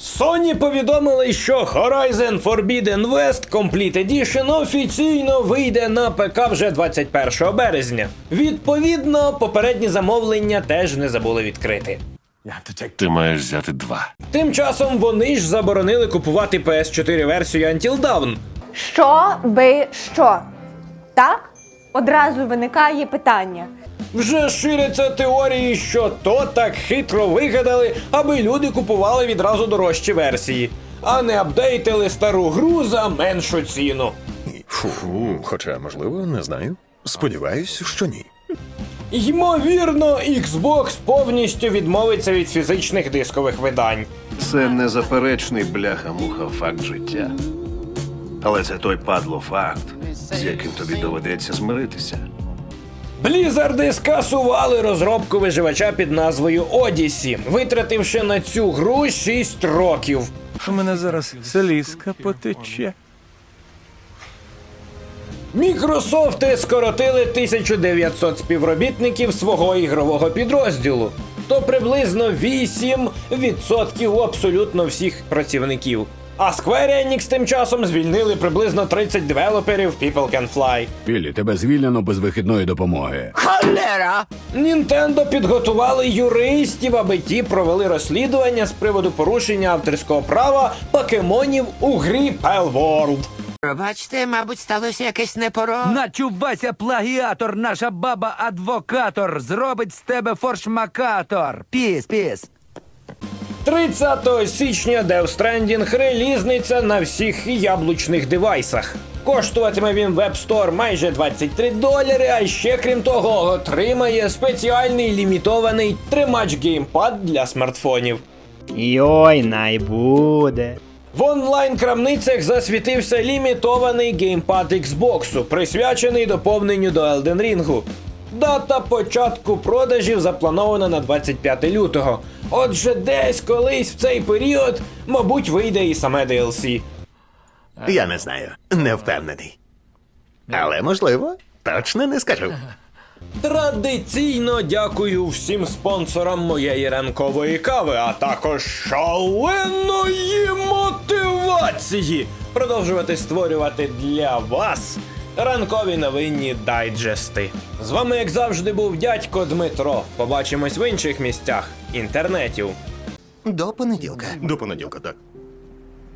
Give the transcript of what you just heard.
Sony повідомили, що Horizon Forbidden West Complete Edition офіційно вийде на ПК вже 21 березня. Відповідно, попередні замовлення теж не забули відкрити. Ти маєш взяти два. Тим часом вони ж заборонили купувати PS4 версію Until Dawn. Що би що? Так? Одразу виникає питання. Вже ширяться теорії, що то так хитро вигадали, аби люди купували відразу дорожчі версії, а не апдейтили стару гру за меншу ціну. Фу, хоча, можливо, не знаю. Сподіваюсь, що ні. Ймовірно, Xbox повністю відмовиться від фізичних дискових видань. Це незаперечний бляха-муха факт життя. Але це той падло факт, з яким тобі доведеться змиритися. Блізарди скасували розробку виживача під назвою Odyssey, витративши на цю гру 6 років. У мене зараз селізка потече. Мікрософти скоротили 1900 співробітників свого ігрового підрозділу, то приблизно 8% абсолютно всіх працівників. А Square Enix тим часом звільнили приблизно 30 девелоперів People Can Fly. Біллі, тебе звільнено без вихідної допомоги. Нінтендо підготували юристів, аби ті провели розслідування з приводу порушення авторського права покемонів у грі Pal World. Бачите, мабуть, сталося якесь непоро. Начувайся, плагіатор, наша баба адвокатор, зробить з тебе форшмакатор. Піс, піс. 30 січня Death Stranding релізниться на всіх яблучних девайсах. Коштуватиме він в App Store майже 23 долари, а ще крім того, отримає спеціальний лімітований тримач геймпад для смартфонів. Йой, най буде. В онлайн-крамницях засвітився лімітований геймпад Xbox, присвячений доповненню до Elden Ring. Дата початку продажів запланована на 25 лютого. Отже, десь колись в цей період, мабуть, вийде і саме DLC. Я не знаю, не впевнений. Але можливо, точно не скажу. Традиційно дякую всім спонсорам моєї ранкової кави, а також шаленої мотивації продовжувати створювати для вас ранкові новинні дайджести. З вами, як завжди, був дядько Дмитро. Побачимось в інших місцях інтернетів. До понеділка. До понеділка, так.